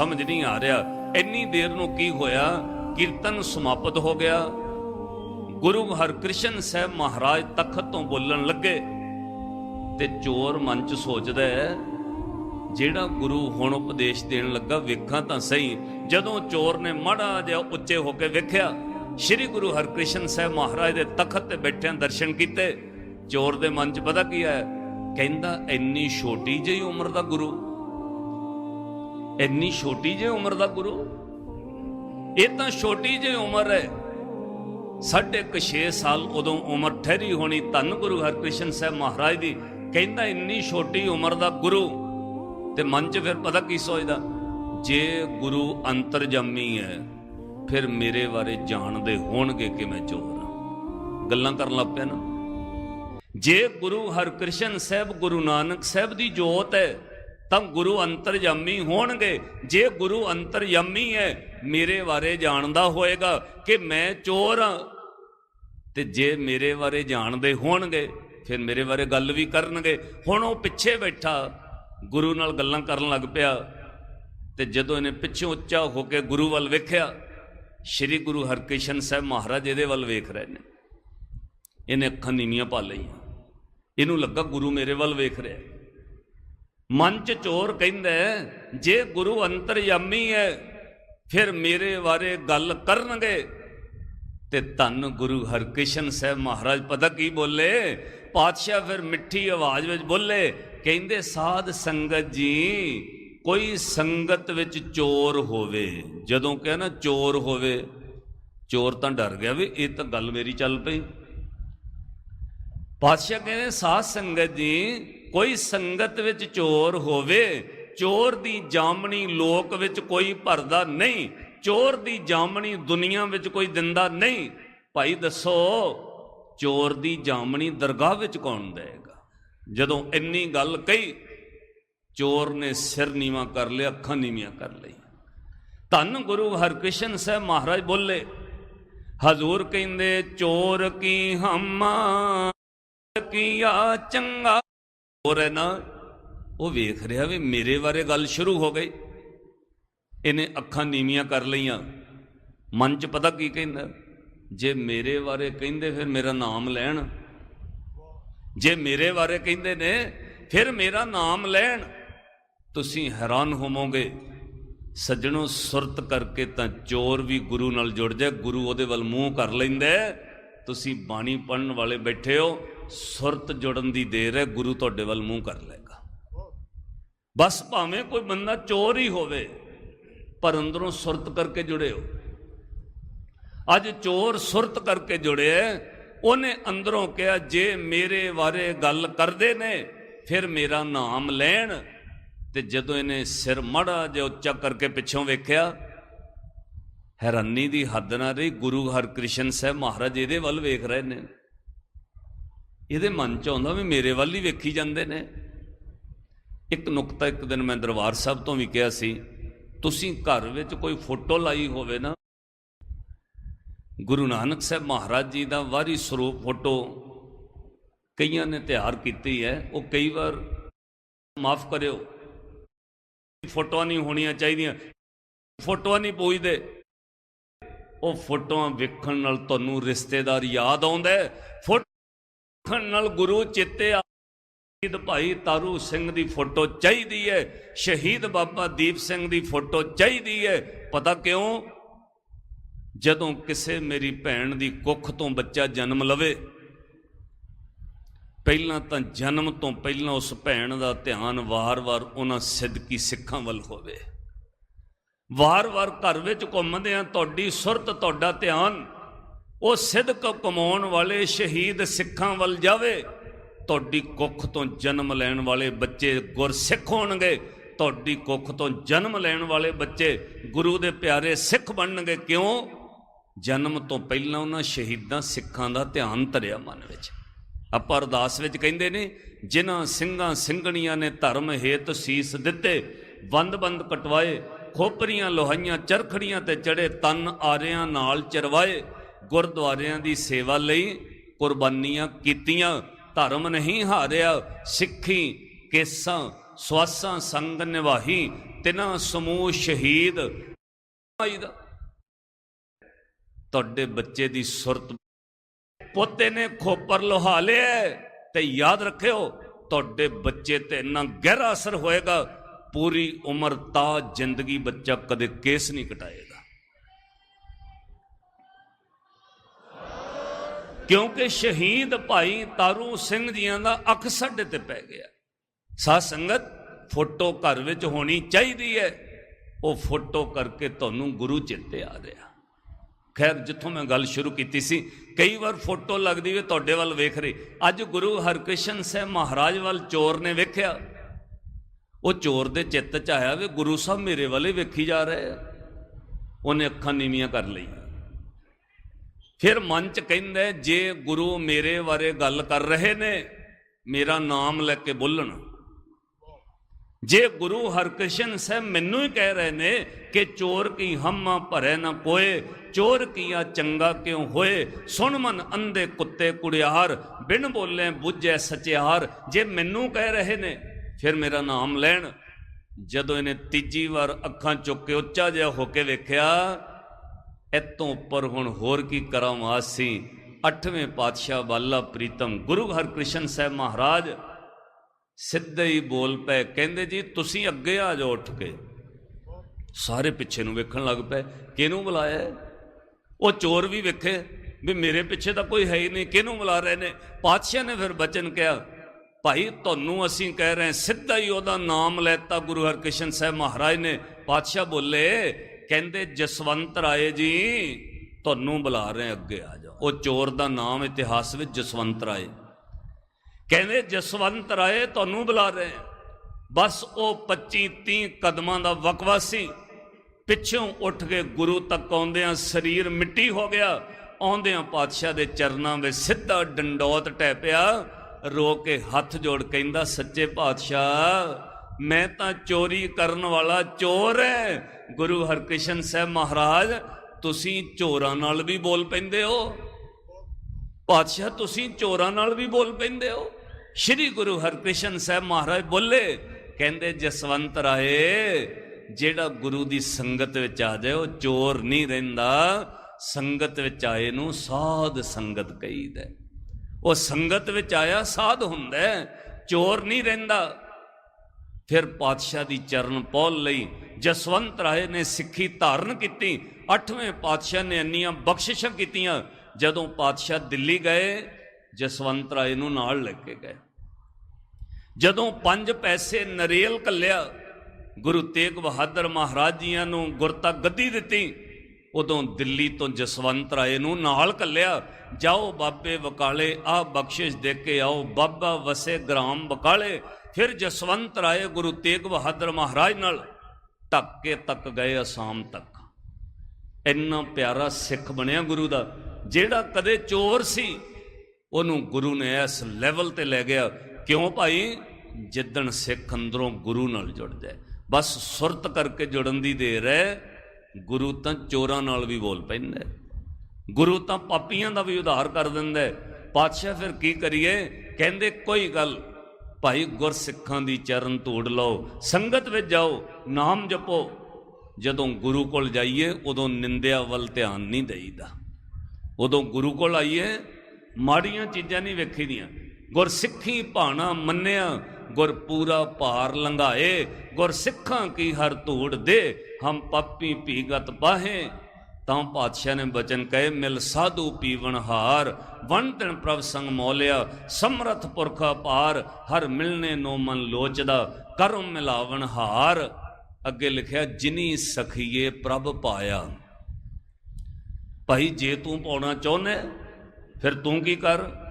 ਸਮਝ ਨਹੀਂ ਆ ਰਿਹਾ। ਇੰਨੀ ਦੇਰ ਨੂੰ ਕੀ ਹੋਇਆ? ਕੀਰਤਨ ਸਮਾਪਤ ਹੋ ਗਿਆ। ਗੁਰੂ ਹਰਕ੍ਰਿਸ਼ਨ ਸਾਹਿਬ ਮਹਾਰਾਜ ਤਖਤ ਤੋਂ ਬੋਲਣ ਲੱਗੇ ਤੇ ਚੋਰ ਮਨ ਚ ਸੋਚਦਾ ਹੈ, ਜਿਹੜਾ ਗੁਰੂ ਹੁਣ ਉਪਦੇਸ਼ ਦੇਣ ਲੱਗਾ ਵੇਖਾਂ ਤਾਂ ਸਹੀ। ਜਦੋਂ ਚੋਰ ਨੇ ਮੜਾ ਜਿਹਾ ਉੱਚੇ ਹੋ ਕੇ ਵੇਖਿਆ, ਸ੍ਰੀ ਗੁਰੂ ਹਰਕ੍ਰਿਸ਼ਨ ਸਾਹਿਬ ਮਹਾਰਾਜ ਦੇ ਤਖਤ ਤੇ ਬੈਠਿਆਂ ਦਰਸ਼ਨ ਕੀਤੇ। ਚੋਰ ਦੇ ਮਨ ਚ ਪਤਾ ਕੀ ਹੈ ਕਹਿੰਦਾ, ਇੰਨੀ ਛੋਟੀ ਜਿਹੀ ਉਮਰ ਦਾ ਗੁਰੂ। ਇੰਨੀ ਛੋਟੀ ਜਿਹੀ ਉਮਰ ਦਾ ਗੁਰੂ? ਇਹ ਤਾਂ ਛੋਟੀ ਜਿਹੀ ਉਮਰ ਹੈ। ਸਾਢੇ ਕੁ 6 ਸਾਲ ਉਦੋਂ ਉਮਰ ਠਹਿਰੀ ਹੋਣੀ ਧੰਨ ਗੁਰੂ ਹਰਕ੍ਰਿਸ਼ਨ ਸਾਹਿਬ ਮਹਾਰਾਜ ਦੀ। ਕਹਿੰਦਾ ਇੰਨੀ ਛੋਟੀ ਉਮਰ ਦਾ ਗੁਰੂ। ਤੇ ਮਨ 'ਚ ਫਿਰ ਪਤਾ ਕੀ ਸੋਚਦਾ? ਜੇ ਗੁਰੂ ਅੰਤਰਜਾਮੀ ਹੈ, ਫਿਰ ਮੇਰੇ ਬਾਰੇ ਜਾਣਦੇ ਹੋਣਗੇ ਕਿ ਮੈਂ ਚੋਰ ਹਾਂ। ਗੱਲਾਂ ਕਰਨ ਲੱਗ ਪਿਆ ਨਾ। ਜੇ ਗੁਰੂ ਹਰਕ੍ਰਿਸ਼ਨ ਸਾਹਿਬ ਗੁਰੂ ਨਾਨਕ ਸਾਹਿਬ ਦੀ ਜੋਤ ਹੈ ਤਾਂ ਗੁਰੂ ਅੰਤਰਜਾਮੀ ਹੋਣਗੇ। ਜੇ ਗੁਰੂ ਅੰਤਰਜਾਮੀ ਹੈ, ਮੇਰੇ ਬਾਰੇ ਜਾਣਦਾ ਹੋਏਗਾ ਕਿ ਮੈਂ ਚੋਰ ਹਾਂ। ਤੇ ਜੇ ਮੇਰੇ ਬਾਰੇ ਜਾਣਦੇ ਹੋਣਗੇ, ਫਿਰ ਮੇਰੇ ਬਾਰੇ ਗੱਲ ਵੀ ਕਰਨਗੇ। ਹੁਣ ਉਹ ਪਿੱਛੇ ਬੈਠਾ, ਗੁਰੂ ਨਾਲ ਗੱਲਾਂ ਕਰਨ ਲੱਗ ਪਿਆ। ਤੇ ਜਦੋਂ ਇਹਨੇ ਪਿੱਛੋਂ ਉੱਚਾ ਹੋ ਕੇ ਗੁਰੂ ਵੱਲ ਵੇਖਿਆ, ਸ੍ਰੀ ਗੁਰੂ ਹਰਕ੍ਰਿਸ਼ਨ ਸਾਹਿਬ ਮਹਾਰਾਜ ਇਹਦੇ ਵੱਲ ਵੇਖ ਰਹੇ ਨੇ। ਇਹਨੇ ਅੱਖਾਂ ਨੀਵੀਆਂ ਪਾ ਲਈਆਂ। ਇਹਨੂੰ ਲੱਗਾ ਗੁਰੂ ਮੇਰੇ ਵੱਲ ਵੇਖ ਰਿਹਾ। ਮਨ ਚ ਚੋਰ ਕਹਿੰਦਾ ਜੇ ਗੁਰੂ ਅੰਤਰਯਾਮੀ ਹੈ, ਫਿਰ ਮੇਰੇ ਬਾਰੇ ਗੱਲ ਕਰਨਗੇ। ਤੇ ਧੰਨ ਗੁਰੂ ਹਰਕ੍ਰਿਸ਼ਨ ਸਾਹਿਬ ਮਹਾਰਾਜ ਪਤਾ ਕੀ ਬੋਲੇ? ਪਾਤਸ਼ਾਹ ਫਿਰ ਮਿੱਠੀ ਆਵਾਜ਼ ਵਿੱਚ ਬੋਲੇ, ਕਹਿੰਦੇ, ਸਾਧ ਸੰਗਤ ਜੀ, ਕੋਈ ਸੰਗਤ ਵਿੱਚ ਚੋਰ ਹੋਵੇ। ਜਦੋਂ ਕਿਹਾ ਨਾ, ਚੋਰ ਹੋਵੇ, ਚੋਰ ਤਾਂ ਡਰ ਗਿਆ ਵੀ ਇਹ ਤਾਂ ਗੱਲ ਮੇਰੀ ਚੱਲ ਪਈ। ਪਾਤਸ਼ਾਹ ਕਹਿੰਦੇ, ਸਾਧ ਸੰਗਤ ਜੀ ਕੋਈ ਸੰਗਤ ਵਿੱਚ ਚੋਰ ਹੋਵੇ, ਚੋਰ ਦੀ ਜਾਮਣੀ ਲੋਕ ਵਿੱਚ ਕੋਈ ਭਰਦਾ ਨਹੀਂ, ਚੋਰ ਦੀ ਜਾਮਣੀ ਦੁਨੀਆ ਵਿੱਚ ਕੋਈ ਦਿੰਦਾ ਨਹੀਂ। ਭਾਈ ਦੱਸੋ, ਚੋਰ ਦੀ ਜਾਮਣੀ ਦਰਗਾਹ ਵਿੱਚ ਕੌਣ ਦੇਗਾ ਜਦੋਂ ਇੰਨੀ ਗੱਲ ਕਹੀ, ਚੋਰ ਨੇ ਸਿਰ ਨੀਵਾ ਕਰ ਲਿਆ, ਅੱਖਾਂ ਨੀਵੀਆਂ ਕਰ ਲਈ ਧੰਨ ਗੁਰੂ ਹਰਕ੍ਰਿਸ਼ਨ ਸਾਹਿਬ ਮਹਾਰਾਜ ਬੋਲੇ, ਹਜ਼ੂਰ ਕਹਿੰਦੇ, ਚੋਰ ਕੀ ਹਮਾ ਕੀਆ ਚੰਗਾ ਹੋਰ ਹੈ ਨਾ, ਉਹ ਵੇਖ ਰਿਹਾ ਵੀ ਮੇਰੇ ਬਾਰੇ ਗੱਲ ਸ਼ੁਰੂ ਹੋ ਗਈ। ਇਹਨੇ ਅੱਖਾਂ ਨੀਵੀਆਂ ਕਰ ਲਈਆਂ। ਮਨ 'ਚ ਪਤਾ ਕੀ ਕਹਿੰਦਾ, ਜੇ ਮੇਰੇ ਬਾਰੇ ਕਹਿੰਦੇ ਫਿਰ ਮੇਰਾ ਨਾਮ ਲੈਣ। ਜੇ ਮੇਰੇ ਬਾਰੇ ਕਹਿੰਦੇ ਨੇ, ਫਿਰ ਮੇਰਾ ਨਾਮ ਲੈਣ। ਤੁਸੀਂ ਹੈਰਾਨ ਹੋਵੋਗੇ, ਸੱਜਣੋ ਸੁਰਤ ਕਰਕੇ ਤਾਂ ਚੋਰ ਵੀ ਗੁਰੂ ਨਾਲ ਜੁੜ ਜਾਏ, ਗੁਰੂ ਉਹਦੇ ਵੱਲ ਮੂੰਹ ਕਰ ਲੈਂਦਾ ਤੁਸੀਂ ਬਾਣੀ ਪੜਨ ਵਾਲੇ ਬੈਠੇ ਹੋ ਸੁਰਤ ਜੁੜਨ ਦੀ ਦੇਰ ਹੈ, ਗੁਰੂ ਤੁਹਾਡੇ ਵੱਲ ਮੂੰਹ ਕਰ ਲਏਗਾ। ਬਸ ਭਾਵੇਂ ਕੋਈ ਬੰਦਾ ਚੋਰ ਹੀ ਹੋਵੇ, ਪਰ ਅੰਦਰੋਂ ਸੁਰਤ ਕਰਕੇ ਜੁੜੇ ਹੋ। ਅੱਜ ਚੋਰ ਸੁਰਤ ਕਰਕੇ ਜੁੜਿਆ ਉਹਨੇ ਅੰਦਰੋਂ ਕਿਹਾ, ਜੇ ਮੇਰੇ ਬਾਰੇ ਗੱਲ ਕਰਦੇ ਨੇ, ਫਿਰ ਮੇਰਾ ਨਾਮ ਲੈਣ। ਤੇ ਜਦੋਂ ਇਹਨੇ ਸਿਰ ਮੜਾ ਜਿਹਾ ਉੱਚਾ ਕਰਕੇ ਪਿੱਛੋਂ ਵੇਖਿਆ, ਹੈਰਾਨੀ ਦੀ ਹੱਦ ਨਾ ਰਹੀ, ਗੁਰੂ ਹਰਕ੍ਰਿਸ਼ਨ ਸਾਹਿਬ ਮਹਾਰਾਜ ਇਹਦੇ ਵੱਲ ਵੇਖ ਰਹੇ ਨੇ। ਇਹਦੇ ਮਨ ਚ ਆਉਂਦਾ ਵੀ ਮੇਰੇ ਵੱਲ ਹੀ ਵੇਖੀ ਜਾਂਦੇ ਨੇ। ਇੱਕ ਨੁਕਤਾ ਇੱਕ ਦਿਨ ਮੈਂ ਦਰਬਾਰ ਸਾਹਿਬ ਤੋਂ ਵੀ ਕਿਹਾ ਸੀ, ਤੁਸੀਂ ਘਰ ਵਿੱਚ ਕੋਈ ਫੋਟੋ ਲਾਈ ਹੋਵੇ ਨਾ, ਗੁਰੂ ਨਾਨਕ ਸਾਹਿਬ ਮਹਾਰਾਜ ਜੀ ਦਾ ਵਾਰੀ ਸਰੂਪ ਫੋਟੋ ਕਈਆਂ ਨੇ ਤਿਆਰ ਕੀਤੀ ਹੈ, ਉਹ ਕਈ ਵਾਰ ਮਾਫ ਕਰਿਓ। ਫੋਟੋਆਂ ਨਹੀਂ ਹੋਣੀਆਂ ਚਾਹੀਦੀਆਂ, ਫੋਟੋਆਂ ਨਹੀਂ ਪੁੱਛਦੇ ਉਹ ਫੋਟੋਆਂ ਵੇਖਣ ਨਾਲ ਤੁਹਾਨੂੰ ਰਿਸ਼ਤੇਦਾਰ ਯਾਦ ਆਉਂਦਾ ਫੋਟੋ ਵੇਖਣ ਨਾਲ ਗੁਰੂ ਚਿੱਤੇ ਆ। ਸ਼ਹੀਦ ਭਾਈ ਤਾਰੂ ਸਿੰਘ ਦੀ ਫੋਟੋ ਚਾਹੀਦੀ ਹੈ ਸ਼ਹੀਦ ਬਾਬਾ ਦੀਪ ਸਿੰਘ ਦੀ ਫੋਟੋ ਚਾਹੀਦੀ ਹੈ ਪਤਾ ਕਿਉਂ? ਜਦੋਂ ਕਿਸੇ ਮੇਰੀ ਭੈਣ ਦੀ ਕੁੱਖ ਤੋਂ ਬੱਚਾ ਜਨਮ ਲਵੇ, ਪਹਿਲਾਂ ਤਾਂ ਜਨਮ ਤੋਂ ਪਹਿਲਾਂ ਉਸ ਭੈਣ ਦਾ ਧਿਆਨ ਵਾਰ-ਵਾਰ ਉਹਨਾਂ ਸਿੱਧਕੀ ਸਿੱਖਾਂ ਵੱਲ ਹੋਵੇ। ਵਾਰ-ਵਾਰ ਘਰ ਵਿੱਚ ਘੁੰਮਦੇ ਆ ਤੁਹਾਡੀ ਸੁਰਤ, ਤੁਹਾਡਾ ਧਿਆਨ ਉਹ ਸਿੱਧਕ ਕਮਾਉਣ ਵਾਲੇ ਸ਼ਹੀਦ ਸਿੱਖਾਂ ਵੱਲ ਜਾਵੇ, ਤੁਹਾਡੀ ਕੁੱਖ ਤੋਂ ਜਨਮ ਲੈਣ ਵਾਲੇ ਬੱਚੇ ਗੁਰਸਿੱਖ ਹੋਣਗੇ, ਤੁਹਾਡੀ ਕੁੱਖ ਤੋਂ ਜਨਮ ਲੈਣ ਵਾਲੇ ਬੱਚੇ ਗੁਰੂ ਦੇ ਪਿਆਰੇ ਸਿੱਖ ਬਣਨਗੇ। ਕਿਉਂ? ਜਨਮ ਤੋਂ ਪਹਿਲਾਂ ਉਹਨਾਂ ਸ਼ਹੀਦਾਂ ਸਿੱਖਾਂ ਦਾ ਧਿਆਨ ਧਰਿਆ ਮਨ ਵਿੱਚ। ਆਪਾਂ ਅਰਦਾਸ ਵਿੱਚ ਕਹਿੰਦੇ ਨੇ, ਜਿਨ੍ਹਾਂ ਸਿੰਘਾਂ ਸਿੰਘਣੀਆਂ ਨੇ ਧਰਮ ਹੇਤ ਸੀਸ ਦਿੱਤੇ ਬੰਦ-ਬੰਦ ਕਟਵਾਏ, ਖੋਪਰੀਆਂ, ਲੋਹਾਈਆਂ, ਚਰਖੜੀਆਂ ਤੇ ਚੜੇ ਤਨ ਆਰਿਆਂ ਨਾਲ ਚਰਵਾਏ ਗੁਰਦੁਆਰਿਆਂ ਦੀ ਸੇਵਾ ਲਈ ਕੁਰਬਾਨੀਆਂ ਕੀਤੀਆਂ। ਧਰਮ ਨਹੀਂ ਹਾਰਿਆ, ਸਿੱਖੀ, ਕੇਸਾਂ, ਸਵਾਸਾਂ, ਸੰਗ ਨਿਵਾਹੀ, ਤਿਨਾ ਸਮੂਹ ਸ਼ਹੀਦ। ਆਈ ਦਾ ਤੁਹਾਡੇ ਬੱਚੇ ਦੀ ਸੁਰਤ ਪੋਤੇ ਨੇ ਖੋਪਰ ਲੋਹਾ ਲਿਆ ਤੇ ਯਾਦ ਰੱਖਿਓ, ਤੁਹਾਡੇ ਬੱਚੇ ਤੇ ਇੰਨਾ ਗਹਿਰਾ ਅਸਰ ਹੋਏਗਾ, ਪੂਰੀ ਉਮਰ ਤਾ ਜ਼ਿੰਦਗੀ ਬੱਚਾ ਕਦੇ ਕੇਸ ਨਹੀਂ ਕਟਾਏਗਾ। ਕਿਉਂਕਿ ਸ਼ਹੀਦ ਭਾਈ ਤਾਰੂ ਸਿੰਘ ਜੀਆਂ ਦਾ ਅੱਖ ਸਾਡੇ ਤੇ ਪੈ ਗਿਆ। ਸਾਧ ਸੰਗਤ, ਫੋਟੋ ਘਰ ਵਿੱਚ ਹੋਣੀ ਚਾਹੀਦੀ ਹੈ। ਉਹ ਫੋਟੋ ਕਰਕੇ ਤੁਹਾਨੂੰ ਗੁਰੂ ਚੇਤੇ ਆ ਰਿਹਾ। ਖੈਰ, ਜਿੱਥੋਂ ਮੈਂ ਗੱਲ ਸ਼ੁਰੂ ਕੀਤੀ ਸੀ, ਕਈ ਵਾਰ ਫੋਟੋ ਲੱਗਦੀ ਵੇ ਤੁਹਾਡੇ ਵੱਲ ਵੇਖ ਰਹੀ। ਅੱਜ ਗੁਰੂ ਹਰਕ੍ਰਿਸ਼ਨ ਸਾਹਿਬ ਮਹਾਰਾਜ ਵੱਲ ਚੋਰ ਨੇ ਵੇਖਿਆ। ਉਹ ਚੋਰ ਦੇ ਚਿੱਤ ਚ ਆਇਆ ਵੀ ਗੁਰੂ ਸਾਹਿਬ ਮੇਰੇ ਵੱਲੇ ਵੇਖੀ ਜਾ ਰਹੇ ਆ। ਉਹਨੇ ਅੱਖਾਂ ਨੀਵੀਆਂ ਕਰ ਲਈਆਂ। ਫਿਰ ਮਨ ਚ ਕਹਿੰਦਾ ਜੇ ਗੁਰੂ ਮੇਰੇ ਬਾਰੇ ਗੱਲ ਕਰ ਰਹੇ ਨੇ, ਮੇਰਾ ਨਾਮ ਲੈ ਕੇ ਬੋਲਣ। ਜੇ ਗੁਰੂ ਹਰਕ੍ਰਿਸ਼ਨ ਸਾਹਿਬ ਮੈਨੂੰ ਹੀ ਕਹਿ ਰਹੇ ਨੇ ਕਿ ਚੋਰ ਕੀ ਹਮਾ ਭਰੇ ਨਾ ਕੋਏ ਚੋਰ ਕੀਆ ਚੰਗਾ ਕਿਉਂ ਹੋਏ, ਸੁਣ ਮਨ ਅੰਧੇ ਕੁੱਤੇ ਕੁੜਿਆਰ, ਬਿਨ ਬੋਲੇ ਬੁੱਝੇ ਸਚਿਆਰ, ਜੇ ਮੈਨੂੰ ਕਹਿ ਰਹੇ ਨੇ, ਫਿਰ ਮੇਰਾ ਨਾਮ ਲੈਣ। ਜਦੋਂ ਇਹਨੇ ਤੀਜੀ ਵਾਰ ਅੱਖਾਂ ਚੁੱਕ ਕੇ ਉੱਚਾ ਜਿਹਾ ਹੋ ਕੇ ਵੇਖਿਆ ਇਤੋਂ ਉੱਪਰ ਹੁਣ ਹੋਰ ਕੀ ਕਰਾਂ ਵਾਸੀ ਅੱਠਵੇਂ ਪਾਤਸ਼ਾਹ ਵਾਲਾ ਪ੍ਰੀਤਮ, ਗੁਰੂ ਹਰਕ੍ਰਿਸ਼ਨ ਸਾਹਿਬ ਮਹਾਰਾਜ ਸਿੱਧੇ ਹੀ ਬੋਲ ਪਏ, ਕਹਿੰਦੇ ਜੀ, ਤੁਸੀਂ ਅੱਗੇ ਆ ਜਾਓ ਉੱਠ ਕੇ। ਸਾਰੇ ਪਿੱਛੇ ਨੂੰ ਵੇਖਣ ਲੱਗ ਪਏ, ਕਿਹਨੂੰ ਬੁਲਾਇਆ ਉਹ ਚੋਰ ਵੀ ਵੇਖੇ, ਵੀ ਮੇਰੇ ਪਿੱਛੇ ਤਾਂ ਕੋਈ ਹੈ ਹੀ ਨਹੀਂ, ਕਿਹਨੂੰ ਬੁਲਾ ਰਹੇ ਨੇ? ਪਾਤਸ਼ਾਹ ਨੇ ਫਿਰ ਬਚਨ ਕਿਹਾ, ਭਾਈ, ਤੁਹਾਨੂੰ ਅਸੀਂ ਕਹਿ ਰਹੇ ਸਿੱਧਾ ਹੀ ਉਹਦਾ ਨਾਮ ਲੈਤਾ ਗੁਰੂ ਹਰਕ੍ਰਿਸ਼ਨ ਸਾਹਿਬ ਮਹਾਰਾਜ ਨੇ। ਪਾਤਸ਼ਾਹ ਬੋਲੇ ਕਹਿੰਦੇ, ਜਸਵੰਤ ਰਾਏ ਜੀ, ਤੁਹਾਨੂੰ ਬੁਲਾ ਰਹੇ ਅੱਗੇ ਆ ਜਾ ਉਹ ਚੋਰ ਦਾ ਨਾਮ ਇਤਿਹਾਸ ਵਿੱਚ ਜਸਵੰਤ ਰਾਏ। ਕਹਿੰਦੇ, ਜਸਵੰਤ ਰਾਏ ਤੁਹਾਨੂੰ ਬੁਲਾ ਰਹੇ ਬਸ ਉਹ 25 30 ਕਦਮਾਂ ਦਾ ਵਕਵਾ ਸੀ। ਪਿੱਛੋਂ ਉੱਠ ਕੇ ਗੁਰੂ ਤੱਕ ਆਉਂਦਿਆਂ ਸਰੀਰ ਮਿੱਟੀ ਹੋ ਗਿਆ। ਆਉਂਦਿਆਂ ਪਾਤਸ਼ਾਹ ਦੇ ਚਰਨਾਂ ਵਿੱਚ ਸਿੱਧਾ ਡੰਡੌਤ ਟੈ ਪਿਆ। ਰੋ ਕੇ ਹੱਥ ਜੋੜ ਕਹਿੰਦਾ, ਸੱਚੇ ਪਾਤਸ਼ਾਹ ਮੈਂ ਤਾਂ ਚੋਰੀ ਕਰਨ ਵਾਲਾ ਚੋਰ ਹੈ ਗੁਰੂ ਹਰਕ੍ਰਿਸ਼ਨ ਸਾਹਿਬ ਮਹਾਰਾਜ, ਤੁਸੀਂ ਚੋਰਾਂ ਨਾਲ ਵੀ ਬੋਲ ਪੈਂਦੇ ਹੋ। ਪਾਤਸ਼ਾਹ, ਤੁਸੀਂ ਚੋਰਾਂ ਨਾਲ ਵੀ ਬੋਲ ਪੈਂਦੇ ਹੋ। ਸ਼੍ਰੀ ਗੁਰੂ ਹਰਕ੍ਰਿਸ਼ਨ ਸਾਹਿਬ ਮਹਾਰਾਜ ਬੋਲੇ, ਕਹਿੰਦੇ, ਜਸਵੰਤ ਰਾਏ, ਜਿਹੜਾ ਗੁਰੂ ਦੀ ਸੰਗਤ ਵਿੱਚ ਆ ਜਾਏ, ਉਹ ਚੋਰ ਨਹੀਂ ਰਹਿੰਦਾ। ਸੰਗਤ ਵਿੱਚ ਆਏ ਨੂੰ ਸਾਧ ਸੰਗਤ ਕਹੀਦਾ ਉਹ ਸੰਗਤ ਵਿੱਚ ਆਇਆ, ਸਾਧ ਹੁੰਦਾ ਚੋਰ ਨਹੀਂ ਰਹਿੰਦਾ। ਫਿਰ ਪਾਤਸ਼ਾਹ ਦੀ ਚਰਨ ਪੌਲ ਲਈ ਜਸਵੰਤ ਰਾਏ ਨੇ ਸਿੱਖੀ ਧਾਰਨ ਕੀਤੀ। ਅੱਠਵੇਂ ਪਾਤਸ਼ਾਹ ਨੇ ਇੰਨੀਆਂ ਬਖਸ਼ਿਸ਼ਾਂ ਕੀਤੀਆਂ, ਜਦੋਂ ਪਾਤਸ਼ਾਹ ਦਿੱਲੀ ਗਏ, ਜਸਵੰਤ ਰਾਏ ਨੂੰ ਨਾਲ ਲੈ ਕੇ ਗਏ। ਜਦੋਂ ਪੰਜ ਪੈਸੇ ਨਰੇਲ ਕੱਲਿਆ ਗੁਰੂ ਤੇਗ ਬਹਾਦਰ ਮਹਾਰਾਜ ਜੀਆਂ ਨੂੰ ਗੁਰਤਾ ਗੱਦੀ ਦਿੱਤੀ, ਉਦੋਂ ਦਿੱਲੀ ਤੋਂ ਜਸਵੰਤ ਰਾਏ ਨੂੰ ਨਾਲ ਕੱਲਿਆ ਜਾਓ ਬਾਬੇ ਵਕਾਲੇ ਆ ਬਖਸ਼ਿਸ਼ ਦੇ ਕੇ ਆਓ, ਬਾਬਾ ਵਸੇ ਗ੍ਰਾਮ ਬਕਾਲੇ ਫਿਰ ਜਸਵੰਤ ਰਾਏ ਗੁਰੂ ਤੇਗ ਬਹਾਦਰ ਮਹਾਰਾਜ ਨਾਲ ਧੱਕੇ ਤੱਕ ਗਏ ਅਸਾਮ ਤੱਕ। ਇੰਨਾ ਪਿਆਰਾ ਸਿੱਖ ਬਣਿਆ ਗੁਰੂ ਦਾ, ਜਿਹੜਾ ਕਦੇ ਚੋਰ ਸੀ, ਉਹਨੂੰ ਗੁਰੂ ਨੇ ਇਸ ਲੈਵਲ ਤੇ ਲੈ ਗਿਆ। ਕਿਉਂ ਭਾਈ? ਜਿੱਦਣ ਸਿੱਖ ਅੰਦਰੋਂ ਗੁਰੂ ਨਾਲ ਜੁੜ ਜਾਏ। ਬਸ ਸੁਰਤ ਕਰਕੇ ਜੁੜਨ ਦੀ ਦੇਰ ਹੈ, ਗੁਰੂ ਤਾਂ ਚੋਰਾਂ ਨਾਲ ਵੀ ਬੋਲ ਪੈਂਦਾ ਗੁਰੂ ਤਾਂ ਪਾਪੀਆਂ ਦਾ ਵੀ ਉਧਾਰ ਕਰ ਦਿੰਦਾ ਪਾਤਸ਼ਾਹ ਫਿਰ ਕੀ ਕਰੀਏ? ਕਹਿੰਦੇ, ਕੋਈ ਗੱਲ ਭਾਈ ਗੁਰਸਿੱਖਾਂ ਦੀ ਚਰਨ ਧੂੜ ਲਓ, ਸੰਗਤ ਵਿੱਚ ਜਾਓ, ਨਾਮ ਜਪੋ। ਜਦੋਂ ਗੁਰੂ ਕੋਲ ਜਾਈਏ, ਉਦੋਂ ਨਿੰਦਿਆ ਵੱਲ ਧਿਆਨ ਨਹੀਂ ਦੇਈਦਾ। ਉਦੋਂ ਗੁਰੂ ਕੋਲ ਆਈਏ, ਮਾੜੀਆਂ ਚੀਜ਼ਾਂ ਨਹੀਂ ਵੇਖੀਦੀਆਂ। ਗੁਰਸਿੱਖੀ ਭਾਣਾ ਮੰਨਿਆ ਗੁਰ ਪੂਰਾ ਭਾਰ ਲੰਘਾਏ। ਗੁਰਸਿੱਖਾਂ ਕੀ ਹਰ ਧੂੜ ਦੇ, ਹਮ ਪਾਪੀ ਭੀਗਤ ਬਾਹੇ। ਤਾਂ ਪਾਤਸ਼ਾਹ ਨੇ ਬਚਨ ਕਹੇ, ਮਿਲ ਸਾਧੂ ਪੀਵਣ ਹਾਰ ਵਣ ਦਿਨ ਪ੍ਰਭ ਸੰਗ ਮੋਲਿਆ, ਸਮਰਥ ਪੁਰਖਾ ਪਾਰ ਹਰ ਮਿਲਨੇ ਨੋ ਮਨ ਲੋਚਦਾ, ਕਰਮ ਮਿਲਾਵਣ ਹਾਰ। ਅੱਗੇ ਲਿਖਿਆ, ਜਿਨੀ ਸਖੀਏ ਪ੍ਰਭ ਪਾਇਆ। ਭਾਈ, ਜੇ ਤੂੰ ਪਾਉਣਾ ਚਾਹੁੰਦਾ ਫਿਰ ਤੂੰ ਕੀ ਕਰ?